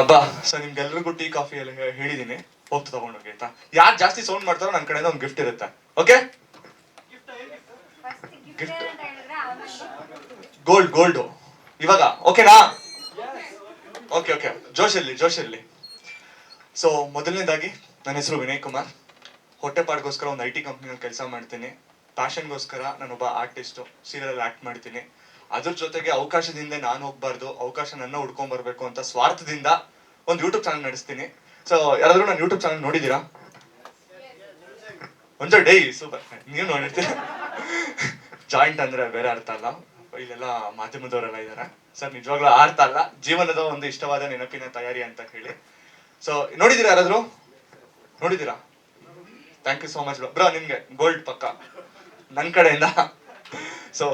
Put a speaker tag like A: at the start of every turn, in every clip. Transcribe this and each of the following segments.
A: ಹಬ್ಬ. ಸೊ ನಿಮ್ಗೆಲ್ರಿಗೂ tea, coffee ಎಲ್ಲ ಹೇಳಿದೀನಿ. ಹೋಗ್ತಾ ತಗೊಂಡೋಗಿ ಆಯ್ತಾ? ಯಾರು ಜಾಸ್ತಿ ಸೌಂಡ್ ಮಾಡ್ತಾರೋ ನನ್ನ ಕಡೆಯಿಂದ ಒಂದು ಗಿಫ್ಟ್ ಇರುತ್ತೆ. ಓಕೆ
B: ಗಿಫ್ಟ್
A: ಗೋಲ್ಡ್ ಗೋಲ್ಡು ಇವಾಗ ಓಕೆನಾ ಓಕೆ ಓಕೆ ಜೋಶ್ ಇರ್ಲಿ ಜೋಶ್ ಇರ್ಲಿ ಸೊ ಮೊದಲನೇದಾಗಿ ನನ್ನ ಹೆಸರು ವಿನಯ್ ಕುಮಾರ್. ಹೊಟ್ಟೆಪಾಡ್ಗೋಸ್ಕರ ಒಂದು ಐ ಟಿ ಕಂಪ್ನಿಯಲ್ಲಿ ಕೆಲಸ ಮಾಡ್ತೀನಿ. ಪ್ಯಾಷನ್ಗೋಸ್ಕರ ನಾನೊಬ್ಬ ಆರ್ಟಿಸ್ಟು ಸೀರಿಯಲ್ ಆ್ಯಕ್ಟ್ ಮಾಡ್ತೀನಿ. ಅದ್ರ ಜೊತೆಗೆ ಅವಕಾಶದಿಂದ ನಾನು ಹೋಗ್ಬಾರ್ದು, ಅವಕಾಶ ನನ್ನ ಹುಡ್ಕೊಂಡ್ ಬರ್ಬೇಕು ಅಂತ ಸ್ವಾರ್ಥದಿಂದ ಒಂದು ಯೂಟ್ಯೂಬ್ ಚಾನಲ್ ನಡೆಸ್ತೀನಿ. ಸೊ ಯಾರಾದ್ರೂ ನಾನು ಯೂಟ್ಯೂಬ್ ಚಾನಲ್ ನೋಡಿದೀರಾ ಒಂದು ಡೇ ಸೂಪರ್ ನೀವು ನೋಡಿರ್ತೀರ? ಜಾಯಿಂಟ್ ಅಂದ್ರೆ ಬೇರೆ ಅರ್ಥ ಅಲ್ಲ. ಇಲ್ಲೆಲ್ಲ ಮಾಧ್ಯಮದವರೆಲ್ಲ ಇದ್ದಾರೆ ಸರ್ ನಿಜವಾಗ್ಲೂ ಅರ್ಥ ಅಲ್ಲ. ಜೀವನದ ಒಂದು ಇಷ್ಟವಾದ ನೆನಪಿನ ತಯಾರಿ ಅಂತ ಹೇಳಿ. ಸೊ ನೋಡಿದೀರಾ ಯಾರಾದರೂ? ನೋಡಿದೀರಾ thank you so much bro ನಿಮ್ಗೆ ಗೋಲ್ಡ್ ಪಕ್ಕ. ನನ್ನ ಕಡೆಯಿಂದ. ಸೊ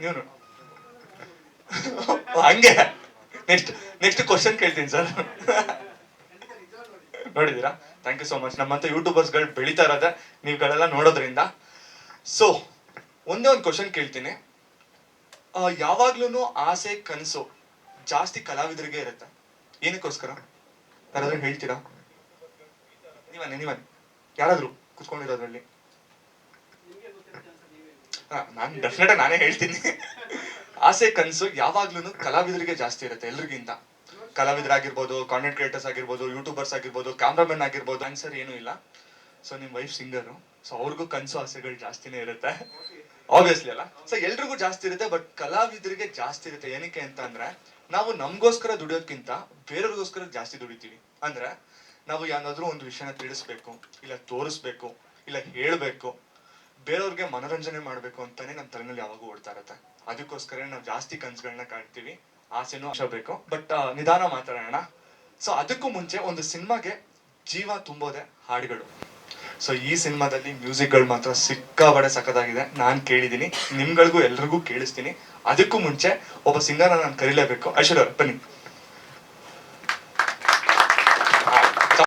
A: ನೀವು ನೋ- ಹಂಗೆ. ನೆಕ್ಸ್ಟ್ ನೆಕ್ಸ್ಟ್ ಕ್ವಶನ್ ಕೇಳ್ತೀನಿ ಸರ್. ನೋಡಿದೀರಾ ಥ್ಯಾಂಕ್ ಯು ಸೋ ಮಚ್ ನಮ್ಮಂತ ಯೂಟ್ಯೂಬರ್ಸ್ಗಳು ಬೆಳೀತಾ ಇರೋದೆ ನೀವುಗಳೆಲ್ಲ ನೋಡೋದ್ರಿಂದ. ಸೊ ಒಂದೇ ಒಂದು ಕ್ವಶನ್ ಕೇಳ್ತೀನಿ. ಯಾವಾಗ್ಲೂ ಆಸೆ, ಕನಸು ಜಾಸ್ತಿ ಕಲಾವಿದರಿಗೆ ಇರುತ್ತೆ. ಏನಕ್ಕೋಸ್ಕರ? ಯಾರಾದ್ರೂ ಹೇಳ್ತೀರಾ? ನೀವನ್ನೇ ನೀವನ್ನೇ. ಯಾರಾದ್ರೂ ಕುತ್ಕೊಂಡಿರೋದ್ರಲ್ಲಿ? ನಾನು ಡೆಫಿನೆಟ್ ನಾನೇ ಹೇಳ್ತೀನಿ. ಆಸೆ, ಕನಸು ಯಾವಾಗ್ಲೂ ಕಲಾವಿದರಿಗೆ ಜಾಸ್ತಿ ಇರುತ್ತೆ ಎಲ್ರಿಗಿಂತ. ಕಲಾವಿದರಾಗಿರ್ಬೋದು ಕಾಂಟೆಂಟ್ ಕ್ರಿಯೇಟರ್ಸ್ ಆಗಿರ್ಬೋದು ಯೂಟ್ಯೂಬರ್ಸ್ ಆಗಿರ್ಬೋದು ಕ್ಯಾಮ್ರಾಮನ್ ಆಗಿರ್ಬೋದು ಆನ್ಸರ್ ಏನೂ ಇಲ್ಲ. ಸೊ ನಿಮ್ಮ ವೈಫ್ ಸಿಂಗರು ಸೊ ಅವ್ರಿಗೂ ಕನಸು, ಆಸೆಗಳು ಜಾಸ್ತಿನೇ ಇರುತ್ತೆ. ಆಬ್ವಿಯಸ್ಲಿ ಅಲ್ಲ. ಸೊ ಎಲ್ರಿಗೂ ಜಾಸ್ತಿ ಇರುತ್ತೆ ಬಟ್ ಕಲಾವಿದರಿಗೆ ಜಾಸ್ತಿ ಇರುತ್ತೆ. ಏನಕ್ಕೆ ಅಂತ ಅಂದ್ರೆ, ನಾವು ನಮಗೋಸ್ಕರ ದುಡಿಯೋದ್ಕಿಂತ ಬೇರೆಯವ್ರಿಗೋಸ್ಕರ ಜಾಸ್ತಿ ದುಡಿತೀವಿ. ಅಂದ್ರೆ, ನಾವು ಯಾವ್ದಾದ್ರು ಒಂದು ವಿಷಯನ ತಿಳಿಸ್ಬೇಕು, ಇಲ್ಲ ತೋರಿಸ್ಬೇಕು, ಇಲ್ಲ ಹೇಳ್ಬೇಕು. ಬೇರೆಯವ್ರಿಗೆ ಮನೋರಂಜನೆ ಮಾಡಬೇಕು ಅಂತಾನೆ ನಮ್ಮ ತಲೆನಲ್ಲಿ ಯಾವಾಗೂ ಓಡ್ತಾ ಇರುತ್ತೆ. ಅದಕ್ಕೋಸ್ಕರ ನಾವು ಜಾಸ್ತಿ ಕನ್ಸುಗಳನ್ನ ಕಾಣ್ತೀವಿ. ಆಸೆನೂ ಬೇಕು. ಬಟ್ ನಿಧಾನ ಮಾತಾಡೋಣ. ಸೊ ಅದಕ್ಕೂ ಮುಂಚೆ ಒಂದು ಸಿನಿಮಾಗೆ ಜೀವ ತುಂಬೋದೆ ಹಾಡುಗಳು. ಸೊ ಈ ಸಿನಿಮಾದಲ್ಲಿ ಮ್ಯೂಸಿಕ್ಗಳು ಮಾತ್ರ ಸಿಕ್ಕಾಬಡೆ ಸಖತ್ತಾಗಿದೆ. ನಾನು ಕೇಳಿದ್ದೀನಿ. ನಿಮ್ಗಳಿಗೂ ಎಲ್ರಿಗೂ ಕೇಳಿಸ್ತೀನಿ. ಅದಕ್ಕೂ ಮುಂಚೆ ಒಬ್ಬ ಸಿಂಗರ್ನ ನಾನು ಕರೀಲೇಬೇಕು. ಐಶ್ವರ್ಯ ಬನ್ನಿ.